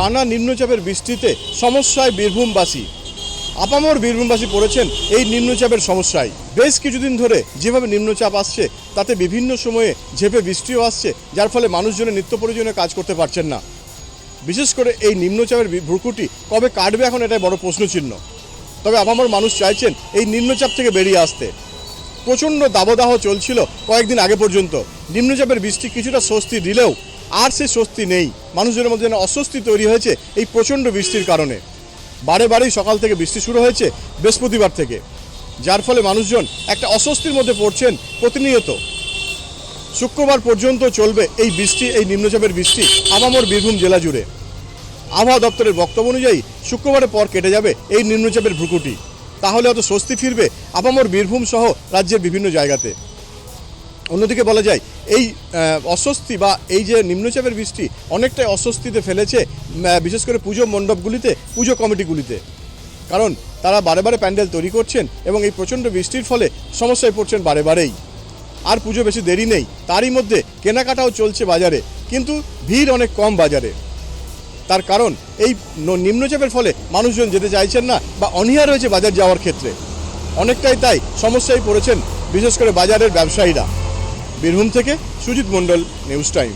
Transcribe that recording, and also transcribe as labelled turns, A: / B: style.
A: টানা নিম্নচাপের বৃষ্টিতে সমস্যায় বীরভূমবাসী। আপামর বীরভূমবাসী পড়েছেন এই নিম্নচাপের সমস্যায়। বেশ কিছুদিন ধরে যেভাবে নিম্নচাপ আসছে, তাতে বিভিন্ন সময়ে ঝেপে বৃষ্টিও আসছে, যার ফলে মানুষজনের নিত্য প্রয়োজনীয় কাজ করতে পারছেন না। বিশেষ করে এই নিম্নচাপের ভ্রুকুটি কবে কাটবে এখন এটাই বড় প্রশ্নচিহ্ন। তবে আপামর মানুষ চাইছেন এই নিম্নচাপ থেকে বেরিয়ে আসতে। প্রচণ্ড দাবদাহ চলছিল কয়েকদিন আগে পর্যন্ত। নিম্নচাপের বৃষ্টি কিছুটা স্বস্তি দিলেও আর সে স্বস্তি নেই। মানুষজনের মধ্যে যেন অস্বস্তি তৈরি হয়েছে এই প্রচণ্ড বৃষ্টির কারণে। বারে বারেই সকাল থেকে বৃষ্টি শুরু হয়েছে বৃহস্পতিবার থেকে, যার ফলে মানুষজন একটা অস্বস্তির মধ্যে পড়ছেন প্রতিনিয়ত। শুক্রবার পর্যন্ত চলবে এই বৃষ্টি, এই নিম্নচাপের বৃষ্টি আবামর বীরভূম জেলা জুড়ে। আবহাওয়া দপ্তরের বক্তব্য অনুযায়ী শুক্রবারের পর কেটে যাবে এই নিম্নচাপের ভ্রুকুটি। তাহলে হয়তো স্বস্তি ফিরবে আপামর বীরভূম সহ রাজ্যের বিভিন্ন জায়গাতে। অন্যদিকে বলা যায়, এই অস্বস্তি বা এই যে নিম্নচাপের বৃষ্টি অনেকটাই অস্বস্তিতে ফেলেছে বিশেষ করে পুজো মণ্ডপগুলিতে, পুজো কমিটিগুলিতে। কারণ তারা বারে বারে প্যান্ডেল তৈরি করছেন এবং এই প্রচণ্ড বৃষ্টির ফলে সমস্যায় পড়ছেন বারে বারেই। আর পুজো বেশি দেরি নেই, তারই মধ্যে কেনাকাটাও চলছে বাজারে, কিন্তু ভিড় অনেক কম বাজারে। তার কারণ, এই নিম্নচাপের ফলে মানুষজন যেতে চাইছেন না বা অনীহা রয়েছে বাজার যাওয়ার ক্ষেত্রে। অনেকটাই তাই সমস্যায় পড়েছেন বিশেষ করে বাজারের ব্যবসায়ীরা। বীরভূম থেকে সুজিত মণ্ডল নিউজ টাইম